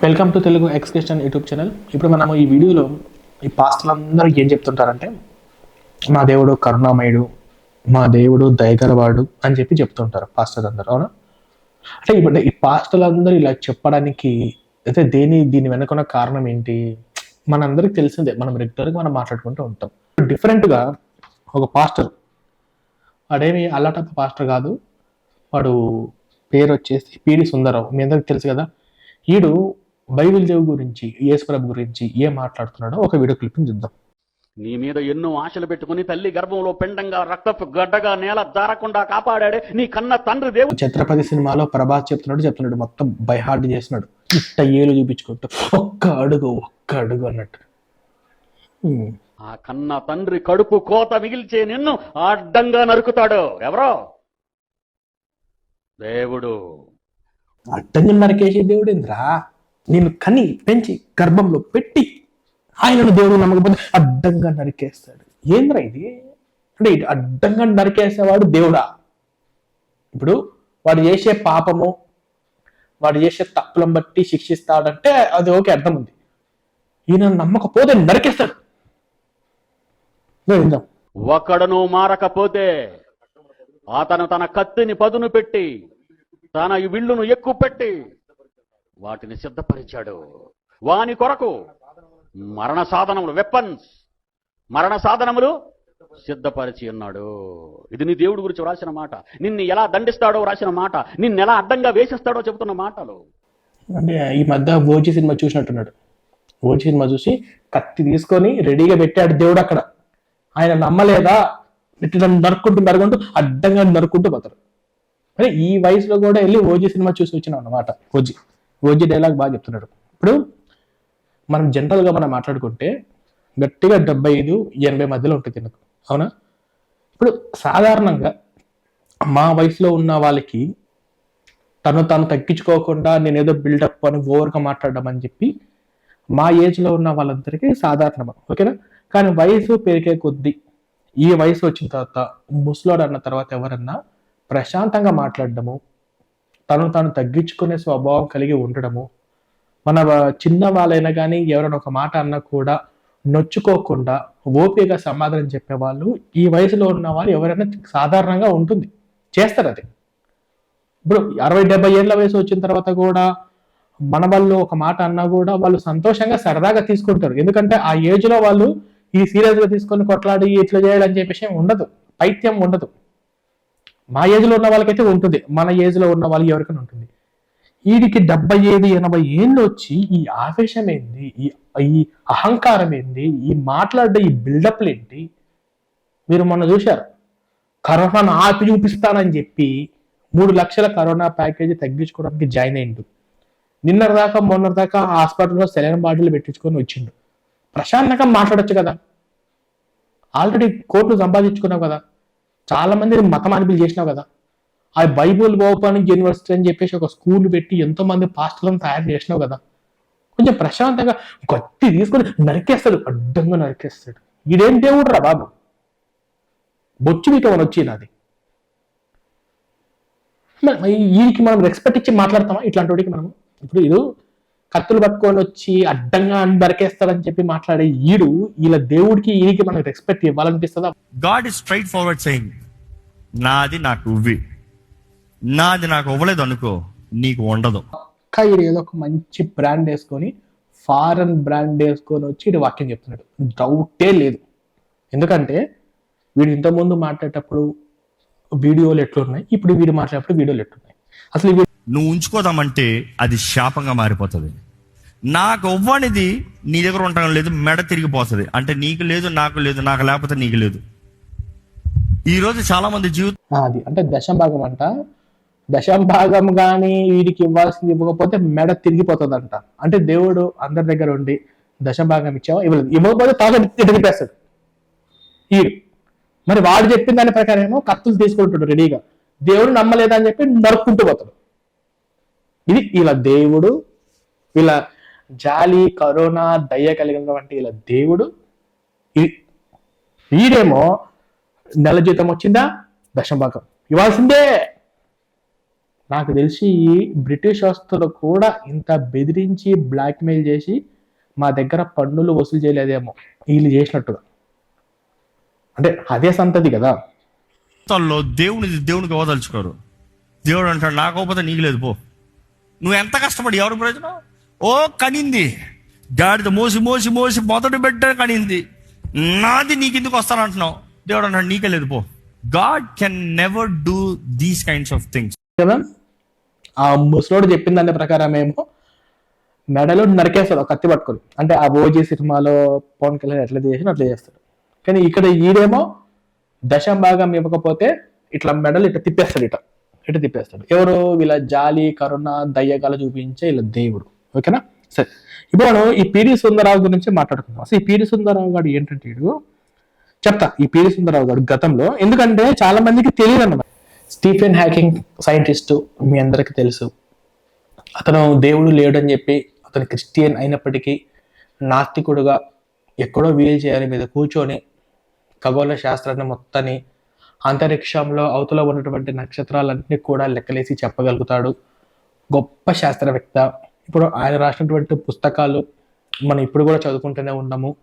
Welcome to Telugu excursion YouTube channel ఇప్పుడు మనము ఈ వీడియోలో ఈ పాస్టర్లు అందరూ ఏం చెప్తుంటారంటే మా దేవుడు కరుణామయుడు మా దేవుడు దయగలవాడు అని చెప్పి చెప్తుంటారు పాస్టర్ అందరూ అవునా? అంటే ఇప్పుడు ఈ పాస్టర్లు అందరూ ఇలా చెప్పడానికి అయితే దేని దీని వెనుకున్న కారణం ఏంటి? మనందరికి తెలిసిందే మనం రెగ్యులర్గా మనం మాట్లాడుకుంటూ ఉంటాం. డిఫరెంట్గా ఒక పాస్టర్ వాడేమి అల్లాటప్ప పాస్టర్ కాదు వాడు పేరు వచ్చేసి పీడి సుందరరావు. మీ అందరికి తెలుసు కదా ఈడు బైబిల్ దేవు గురించి యేసుప్రభు గురించి ఏం మాట్లాడుతున్నాడో ఒక వీడియో క్లిప్పింగ్ చూద్దాం. నీ మీద ఎన్నో ఆశలు పెట్టుకుని తల్లి గర్భంలో పిండంగా రక్తపు గడ్డగా నేల జారకుండా కాపాడాడే నీ కన్న తండ్రి దేవుడు. ఛత్రపతి సినిమాలో ప్రభాస్ చెప్తున్నాడు చెప్తున్నాడు మొత్తం బై హార్ట్ చేస్తున్నాడు. ఇట్ట ఏలు చూపించుకుంటూ ఒక్క అడుగు ఒక్క అడుగు అన్నట్టు. ఆ కన్న తండ్రి కడుపు కోత మిగిల్చే నిన్ను అడ్డంగా నరుకుతాడు. ఎవరో? దేవుడు. అడ్డంగా నరికేసే దేవుడు ఏంద్రా నేను కని పెంచి గర్భంలో పెట్టి ఆయనను దేవుడు నమ్మకపోతే అడ్డంగా నరికేస్తాడు. ఏంద్రా ఇది? అంటే ఇటు అడ్డంగా నరికేసేవాడు దేవుడా? ఇప్పుడు వాడు చేసే పాపము వాడు చేసే తప్పులను బట్టి శిక్షిస్తాడంటే అది ఓకే అర్థం ఉంది. ఈయన నమ్మకపోతే నరికేస్తాడు. ఇదో విందాం. మారకపోతే అతను తన కత్తిని పదును పెట్టి తన ఈ విల్లును ఎక్కువ పెట్టి వాటిని సిద్ధపరిచాడు. వాని కొరకు మరణ సాధనములు వెపన్స్ మరణ సాధనములు సిద్ధపరిచి ఉన్నాడు. ఇది నీ దేవుడి గురించి రాసిన మాట. నిన్ను ఎలా దండిస్తాడో రాసిన మాట. నిన్ను ఎలా అడ్డంగా వేసిస్తాడో చెబుతున్న మాటలు. అంటే ఈ మధ్య ఓజీ సినిమా చూసినట్టున్నాడు. ఓజీ సినిమా చూసి కత్తి తీసుకొని రెడీగా పెట్టాడు దేవుడు అక్కడ. ఆయన నమ్మలేదా? పెట్టి నరుక్కుంటూ నరుకుంటూ అడ్డంగా నరుక్కుంటూ పోతారు అరే ఈ వయసులో కూడా వెళ్ళి ఓజీ సినిమా చూసి వచ్చినాం అన్నమాట ఓజీ. ఓజీ డైలాగ్ బాగా చెప్తున్నాడు. ఇప్పుడు మనం జనరల్గా మనం మాట్లాడుకుంటే గట్టిగా డెబ్బై ఐదు ఎనభై మధ్యలో ఉంటుంది నాకు అవునా? ఇప్పుడు సాధారణంగా మా వయసులో ఉన్న వాళ్ళకి తను తను తగ్గించుకోకుండా నేను ఏదో బిల్డప్ అని ఓవర్గా మాట్లాడడం అని చెప్పి మా ఏజ్లో ఉన్న వాళ్ళందరికీ సాధారణం ఓకేనా? కానీ వయసు పెరిగే కొద్దీ ఈ వయసు వచ్చిన తర్వాత ముసలోడు అన్న తర్వాత ఎవరన్నా ప్రశాంతంగా మాట్లాడడము తను తాను తగ్గించుకునే స్వభావం కలిగి ఉండడము. మన చిన్న వాళ్ళైనా కానీ ఎవరైనా ఒక మాట అన్నా కూడా నొచ్చుకోకుండా ఓపికగా సమాధానం చెప్పేవాళ్ళు ఈ వయసులో ఉన్న వాళ్ళు ఎవరైనా సాధారణంగా ఉంటుంది. చేస్తారు అది. ఇప్పుడు అరవై డెబ్బై ఏళ్ళ వయసు వచ్చిన తర్వాత కూడా మన వాళ్ళు ఒక మాట అన్నా కూడా వాళ్ళు సంతోషంగా సరదాగా తీసుకుంటారు. ఎందుకంటే ఆ ఏజ్లో వాళ్ళు ఈ సీరియస్గా తీసుకొని కొట్లాడి ఇట్లా చేయాలని చెప్పేసి ఉండదు. పైత్యం ఉండదు. మా ఏజ్లో ఉన్న వాళ్ళకైతే ఉంటుంది. మన ఏజ్లో ఉన్న వాళ్ళకి ఎవరికైనా ఉంటుంది. వీడికి డెబ్బై ఐదు ఎనభై ఏళ్ళు వచ్చి ఈ ఆవేశం ఏంది ఈ ఈ అహంకారం ఏంది ఈ మాట్లాడే ఈ బిల్డప్లు ఏంటి? మీరు మొన్న చూశారు. కరోనాను ఆపి చూపిస్తానని చెప్పి మూడు లక్షల కరోనా ప్యాకేజీ తగ్గించుకోవడానికి జాయిన్ అయిండు. నిన్నటి దాకా మొన్నటి దాకా హాస్పిటల్లో సెలైన్ బాటిల్ పెట్టించుకొని వచ్చిండు. ప్రశాంతంగా మాట్లాడచ్చు కదా. ఆల్రెడీ కోట్లు సంపాదించుకున్నావు కదా. చాలా మంది మతం అనిపిల్ చేసినావు కదా. ఆ బైబుల్ ఓపెనింగ్ యూనివర్సిటీ అని చెప్పేసి ఒక స్కూల్ పెట్టి ఎంతో మంది పాస్టర్లను తయారు చేసినావు కదా. కొంచెం ప్రశాంతంగా గట్టి తీసుకొని నరికేస్తాడు అడ్డంగా నరికేస్తాడు. ఇదేం దేవుడు రా బాబు? బొచ్చు మీకు ఏమైనా వచ్చి వీరికి మనం రెస్పెక్ట్ ఇచ్చి మాట్లాడతామా? ఇట్లాంటి వాడికి మనము? ఇప్పుడు ఇది కత్తులు పట్టుకొని వచ్చి అడ్డంగా నరికేస్తాడని చెప్పి మాట్లాడే ఈడు వీళ్ళ దేవుడికి ఈయనకి మనకు రెస్పెక్ట్ ఇవ్వాలనిపిస్తుందా? God is straightforward saying నాది నాకు ఇవ్వి. నాది నాకు ఇవ్వలేదు అనుకో నీకు ఉండదు. పక్కా ఈడు ఏదో ఒక మంచి బ్రాండ్ వేసుకొని ఫారెన్ బ్రాండ్ వేసుకొని వచ్చి ఇటు వాక్యం చెప్తున్నాడు. డౌటే లేదు. ఎందుకంటే వీడు ఇంతకుముందు మాట్లాడేటప్పుడు వీడియోలు ఎట్లున్నాయి? ఇప్పుడు వీడు మాట్లాడేటప్పుడు వీడియోలు ఎట్లున్నాయి? అసలు నువ్వు ఉంచుకోదామంటే అది శాపంగా మారిపోతుంది. నాకు ఇవ్వనిది నీ దగ్గర ఉండడం లేదు మెడ తిరిగిపోతుంది అంటే నీకు లేదు నాకు లేదు నాకు లేకపోతే నీకు లేదు. ఈ రోజు చాలా మంది జీవితం అది అంటే దశంభాగం అంట. దశం భాగం కానీ వీడికి ఇవ్వాల్సింది ఇవ్వకపోతే మెడ తిరిగిపోతుందంట. అంటే దేవుడు అందరి దగ్గర ఉండి దశం భాగం ఇచ్చావా? ఇవ్వలేదు. ఇవ్వకపోతే తాగ తిరిగిపేస్తాడు ఈ మరి వాడు చెప్పిన దాని ప్రకారం ఏమో కత్తులు తీసుకుంటాడు రెడీగా. దేవుడు నమ్మలేదని చెప్పి నరుక్కుంటూ పోతాడు. ఇది ఇలా దేవుడు ఇలా జాలి కరోనా దయ కలిగినటువంటి ఇలా దేవుడు. ఇది వీడేమో నెల జీతం వచ్చిందా? దశభాగం ఇవ్వాల్సిందే. నాకు తెలిసి బ్రిటిష్ వస్తువులు కూడా ఇంత బెదిరించి బ్లాక్మెయిల్ చేసి మా దగ్గర పన్నులు వసూలు చేయలేదేమో. వీళ్ళు చేసినట్టుగా. అంటే అదే సంతతి కదా. దేవుని దేవునికి ఓదలుచుకోరు దేవుడు అంటాడు నాకు నీకు లేదు పో. నువ్వు ఎంత కష్టపడి ఎవరు ప్రయోజనం? ఓ కనింది. గాడిద మోసి మోసి మోసి మొదటి బిడ్డ కనింది. నాది నీకు ఎందుకు వస్తానంటున్నావు? దేవుడు అన్నాడు నీకే లేదు పో. God can never do these kinds of things. కదా? ఆ ముసలోడు చెప్పిన దాని ప్రకారం ఏమో మెడలో నరికేస్తాడు కత్తి పట్టుకొని. అంటే ఆ ఓజీ సినిమాలో పవన్ కళ్యాణ్ ఎట్లా చేసి అట్లా చేస్తాడు. కానీ ఇక్కడ ఈడేమో దశం భాగం ఇవ్వకపోతే ఇట్లా మెడలు ఇట్లా తిప్పేస్తాడు ఇట్లా ఇట్లా తిప్పేస్తాడు. ఎవరు? వీళ్ళ జాలి కరుణ దయ్యగాలు చూపించే వీళ్ళ దేవుడు. ఓకేనా? సరే. ఇప్పుడు మనం ఈ పీడి సుందరరావు గురించి మాట్లాడుకుందాం. అసలు ఈ పీడి సుందరరావు గారు ఏంటంటే చెప్తా. ఈ పీడి సుందరరావు గారు గతంలో ఎందుకంటే చాలా మందికి తెలియదు అన్నమాట స్టీఫెన్ హ్యాకింగ్ సైంటిస్ట్ మీ అందరికీ తెలుసు. అతను దేవుడు లేడని చెప్పి అతను క్రిస్టియన్ అయినప్పటికీ నాస్తికుడుగా ఎక్కడో వీల్ చేయాలి మీద కూర్చొని ఖగోళ శాస్త్రాన్ని మొత్తాన్ని అంతరిక్షంలో అవతల ఉన్నటువంటి నక్షత్రాలన్నీ కూడా లెక్కలేసి చెప్పగలుగుతాడు. గొప్ప శాస్త్రవేత్త. ఇప్పుడు ఆయన రాసినటువంటి పుస్తకాలు మనం ఇప్పుడు కూడా చదువుకుంటూనే ఉన్నాము.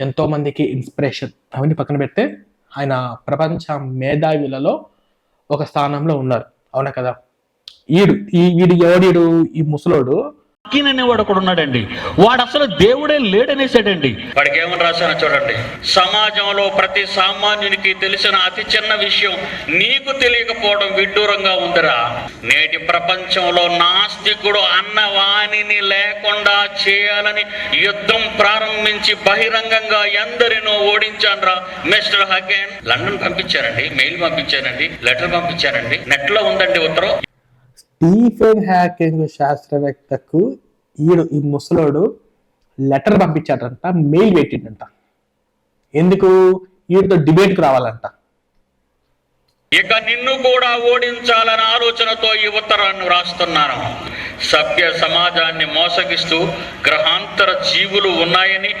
ఎంతోమందికి ఇన్స్పిరేషన్. అవన్నీ పక్కన పెడితే ఆయన ప్రపంచ మేధావులలో ఒక స్థానంలో ఉన్నారు. అవునా కదా? ఈడు ఈ వీడు ఎవడీడు ఈ ముసలోడు అకీన్ అనేవాడు ఒకడు ఉన్నాడండి వాడు అసలు దేవుడే లేడనేసాడండి వాడికి ఏమని రాశాను చూడండి. సమాజంలో ప్రతి సామాన్యునికి తెలిసిన అతి చిన్న విషయం నీకు తెలియకపోవడం విడ్డూరంగా ఉందిరా. నేటి ప్రపంచంలో నాస్తికుడు అన్న వాణిని లేకుండా చేయాలని యుద్ధం ప్రారంభించి బహిరంగంగా ఎందరినో ఓడించాన్రా. Mister Hagen. లండన్ పంపించారండి మెయిల్ పంపించారండి లెటర్ పంపించారండి. నెట్లో ఉందండి ఉత్తరం. స్టీఫెన్ హ్యాకింగ్ శాస్త్రవేత్తకు ఈడు ఈ ముసలోడు లెటర్ పంపించాడంట మెయిల్ పెట్టిండంట. ఎందుకు? వీడితో డిబేట్కి రావాలంట. ఇక నిన్ను కూడా ఓడించాలన్న ఆలోచనతో ఈ ఉత్తరాన్ని రాస్తున్నాను సభ్య సమాజాన్ని మోసగిస్తూ గ్రహాంతర జీవులు ఉన్నాయని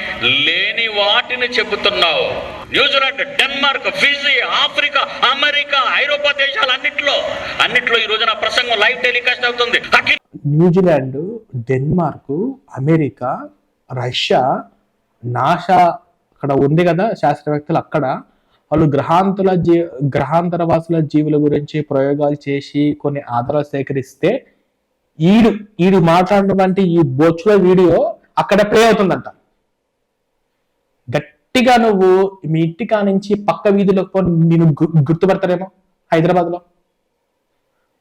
లేని వాటిని చెబుతున్నావు. New Zealand Denmark Fiji Africa America ఐరోపా దేశాలు అన్నిట్లో ఈ రోజున ప్రసంగం లైవ్ టెలికాస్ట్ అవుతుంది. New Zealand Denmark America Russia NASA అక్కడ ఉంది కదా శాస్త్రవేత్తలు అక్కడ. వాళ్ళు గ్రహాంతుల జీ గ్రహాంతర వాసుల జీవుల గురించి ప్రయోగాలు చేసి కొన్ని ఆధారాలు సేకరిస్తే ఈడు ఈడు మాట్లాడినటువంటి ఈ బొచ్చుల వీడియో అక్కడ ప్లే అవుతుందంట. గట్టిగా నువ్వు మీ ఇంటికా నుంచి పక్క వీధిలోకి పో నేను గుర్తుపడతారేమో హైదరాబాద్లో.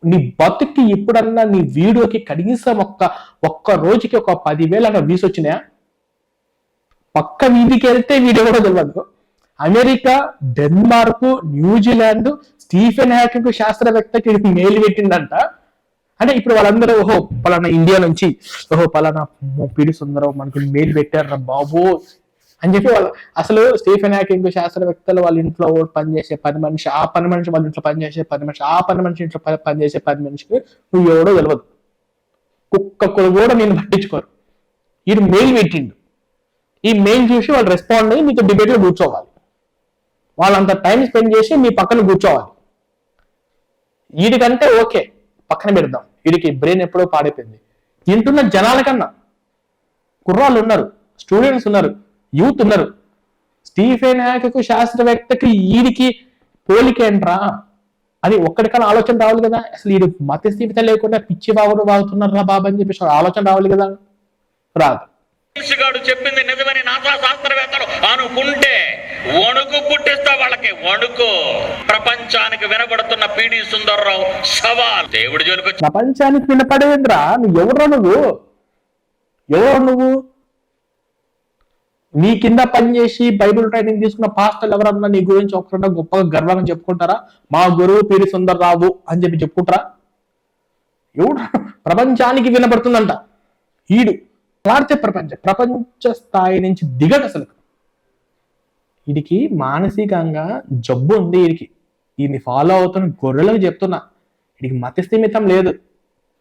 నీ బతుక్కి ఎప్పుడన్నా నీ వీడియోకి కనీసం ఒక్క ఒక్క రోజుకి ఒక పదివేల అన్న వ్యూస్ వచ్చినాయా? పక్క వీధికి వెళ్తే వీడియో కూడా తెలియదు America Denmark New Zealand Stephen Hawking శాస్త్రవేత్తకి మేలు పెట్టిందంట అంటే ఇప్పుడు వాళ్ళందరూ ఓహో పలానా ఇండియా నుంచి ఓహో పలానా పిడి సుందరం మనకు మెయిల్ పెట్టారు బాబు అని చెప్పి వాళ్ళు అసలు స్టీఫెన్ హ్యాకింగ్ శాస్త్రవేత్తలు వాళ్ళ ఇంట్లో పనిచేసే పని మనిషి ఆ పని మనిషి వాళ్ళ ఇంట్లో పనిచేసే పని మనిషి ఆ పని మనిషి ఇంట్లో పనిచేసే పని మనిషికి నువ్వు ఎవడో తెలియదు కుక్కలు కూడా నేను పట్టించుకోరు వీడు మెయిల్ పెట్టిండు. ఈ మెయిల్ చూసి వాళ్ళు రెస్పాండ్ అయ్యి మీతో డిబేట్లో కూర్చోవాలి. వాళ్ళంత టైం స్పెండ్ చేసి మీ పక్కన కూర్చోవాలి. వీడికంటే ఓకే పక్కన పెడదాం. వీడికి బ్రెయిన్ ఎప్పుడో పాడైపోయింది. వింటున్న జనాల కన్నా కుర్రాళ్ళు ఉన్నారు స్టూడెంట్స్ ఉన్నారు యూత్ ఉన్నారు. స్టీఫెన్ హ్యాక్ శాస్త్రవేత్తకి వీడికి పోలికేంట్రా అది ఒక్కడికన్నా ఆలోచన రావాలి కదా. అసలు వీడు మతస్థిమిత లేకుండా పిచ్చి బాబుడు బాగుతున్నారా బాబు అని చెప్పేసి ఆలోచన రావాలి కదా. రాదు. చెప్పింది నిజమని నాసా శాస్త్రవేత్తలు అనుకుంటే వణుకు పుట్టిస్తా వాళ్ళకి వణుకు ప్రపంచానికి వినబడుతున్న పీడి సుందర్రావు సవాల్. దేవుడి జోలికి ప్రపంచానికి వినపడేంద్రా? నువ్వు ఎవరు నువ్వు? ఎవరు నువ్వు? నీ కింద పనిచేసి బైబిల్ ట్రైనింగ్ తీసుకున్న పాస్టర్లు ఎవరన్నా నీ గురించి ఒకరన్నా గొప్పగా గర్వంగా చెప్పుకుంటారా? మా గురువు పీరి సుందర్రావు అని చెప్పి చెప్పుకుంటారా? ఎవడు? ప్రపంచానికి వినపడుతుందంట ఈడు. పాడితే ప్రపంచం. ప్రపంచ స్థాయి నుంచి దిగడు అసలు వీడికి మానసికంగా జబ్బు ఉంది వీడికి. వీడిని ఫాలో అవుతున్న గొర్రెలకు చెప్తున్నా. వీడికి మతస్థిమితం లేదు.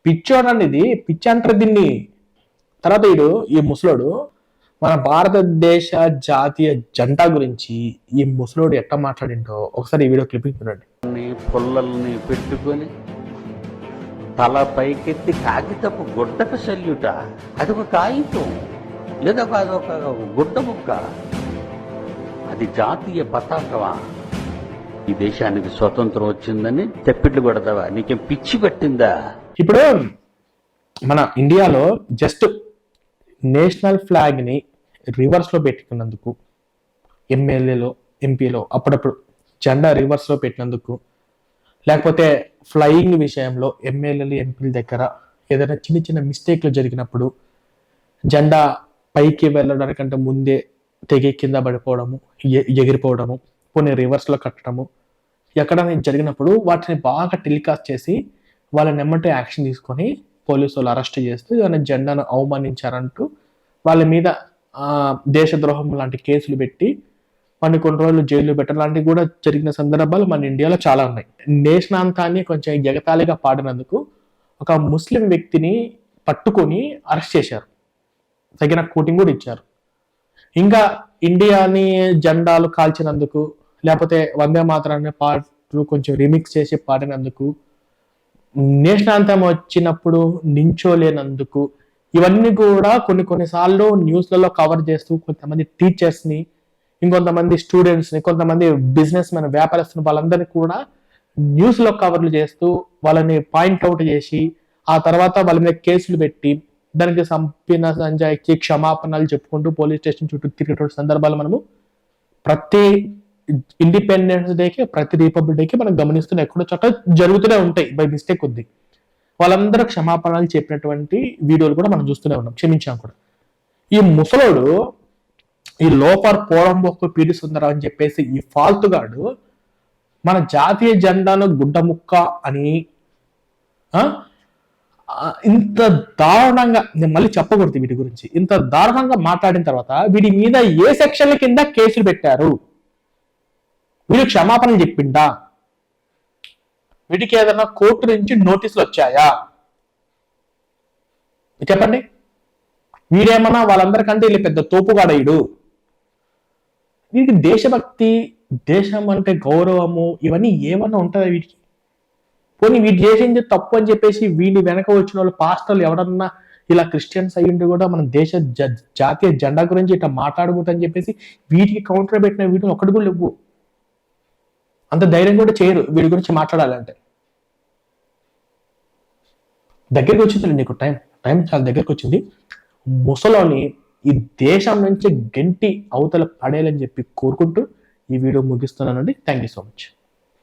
పిచ్చోడు అనేది పిచ్చి అంటారు దీన్ని. తర్వాత వీడు ఈ ముసలోడు మన భారతదేశ జాతీయ జంట గురించి ఈ ముసలోడు ఎట్లా మాట్లాడింటో ఒకసారి ఈ వీడియో క్లిప్పింగ్ చూడండి. పుల్లల్ని పెట్టుకొని తల పైకెత్తి కాగితపు గుడ్డకు శల్యుట అది ఒక కాగితం. లేదా అదొక గుడ్డ ముక్క. అది జాతీయ పతాకమా? ఈ దేశానికి స్వతంత్రం వచ్చిందని తెప్పిట్లు కొడతావా? నీకేం పిచ్చి పట్టిందా? ఇప్పుడు మన ఇండియాలో జస్ట్ నేషనల్ ఫ్లాగ్ని రివర్స్లో పెట్టుకున్నందుకు ఎమ్మెల్యేలో ఎంపీలో అప్పుడప్పుడు జెండా రివర్స్లో పెట్టినందుకు లేకపోతే ఫ్లయింగ్ విషయంలో ఎమ్మెల్యేలు ఎంపీల దగ్గర ఏదైనా చిన్న చిన్న మిస్టేక్లు జరిగినప్పుడు జెండా పైకి వెళ్ళడానికంటే ముందే తెగి కింద పడిపోవడము ఎ- ఎగిరిపోవడము కొన్ని రివర్స్లో కట్టడము. ఎక్కడైనా జరిగినప్పుడు వాటిని బాగా టెలికాస్ట్ చేసి వాళ్ళని ఎమ్మటే యాక్షన్ తీసుకొని పోలీసు వాళ్ళు అరెస్ట్ చేస్తూ ఏదైనా జెండాను అవమానించారంటూ వాళ్ళ మీద దేశద్రోహం లాంటి కేసులు పెట్టి కొన్ని కొన్ని రోజులు జైలు పెట్టడం లాంటివి కూడా జరిగిన సందర్భాలు మన ఇండియాలో చాలా ఉన్నాయి. నేషనాంతాన్ని కొంచెం ఎగతాళిగా పాడినందుకు ఒక ముస్లిం వ్యక్తిని పట్టుకొని అరెస్ట్ చేశారు. తగిన కోటింగ్ కూడా ఇచ్చారు. ఇంకా ఇండియాని జెండాలు కాల్చినందుకు లేకపోతే వందే మాత్రాన్ని పాటలు కొంచెం రిమిక్స్ చేసి పాడినందుకు నేషనల్ అంతం వచ్చినప్పుడు నించోలేనందుకు ఇవన్నీ కూడా కొన్ని కొన్నిసార్లు న్యూస్లలో కవర్ చేస్తూ కొంతమంది టీచర్స్ని ఇంకొంతమంది స్టూడెంట్స్ని కొంతమంది బిజినెస్ మెన్ వ్యాపారస్తుని వాళ్ళందరినీ కూడా న్యూస్లో కవర్లు చేస్తూ వాళ్ళని పాయింట్ అవుట్ చేసి ఆ తర్వాత వాళ్ళ మీద కేసులు పెట్టి దానికి సంపిన సంజయ్కి క్షమాపణలు చెప్పుకుంటూ పోలీస్ స్టేషన్ చుట్టూ తిరిగేటువంటి సందర్భాలు మనము ప్రతి ఇండిపెండెన్స్ డేకి ప్రతి రిపబ్లిక్ డేకి మనం గమనిస్తున్న ఎక్కడో చోట జరుగుతూనే ఉంటాయి బై మిస్టేక్ కొద్ది. వాళ్ళందరూ క్షమాపణలు చెప్పినటువంటి వీడియోలు కూడా మనం చూస్తూనే ఉన్నాం క్షమించాం కూడా. ఈ ముసలోడు ఈ లోపర్ పోరంబొక్కు పీడి సుందరం అని చెప్పేసి ఈ ఫాల్తుగాడు మన జాతీయ జెండాను గుడ్డ ముక్క అని ఇంత దారుణంగా నేను మళ్ళీ చెప్పకూడదు వీటి గురించి. ఇంత దారుణంగా మాట్లాడిన తర్వాత వీడి మీద ఏ సెక్షన్ల కింద కేసులు పెట్టారు? వీడు క్షమాపణ చెప్పిండా? వీటికి ఏదైనా కోర్టు నుంచి నోటీసులు వచ్చాయా? చెప్పండి. వీడేమన్నా వాళ్ళందరికంటే వీళ్ళు పెద్ద తోపుగాడయుడు వీడికి దేశభక్తి దేశం అంటే గౌరవము ఇవన్నీ ఏమన్నా ఉంటుందా వీటికి? పోనీ వీడు చేసింది తప్పు అని చెప్పేసి వీడి వెనక వచ్చిన వాళ్ళు పాస్టర్లు ఎవరన్నా ఇలా క్రిస్టియన్స్ అయ్యిండి కూడా మన దేశ జ- జాతీయ జెండా గురించి ఇట్లా మాట్లాడకూడదు అని చెప్పేసి వీటికి కౌంటర్ పెట్టిన వీటిని ఒక్కటి కూడా లేవు. అంత ధైర్యం కూడా చేయరు. వీడి గురించి మాట్లాడాలంటే. దగ్గరికి వచ్చింది నీకు టైం. టైం చాలా దగ్గరికి వచ్చింది. ముసలోని ఈ దేశం నుంచి గంటి అవతల పడేయాలని చెప్పి కోరుకుంటూ ఈ video ముగిస్తున్నానండి. Thank you so much.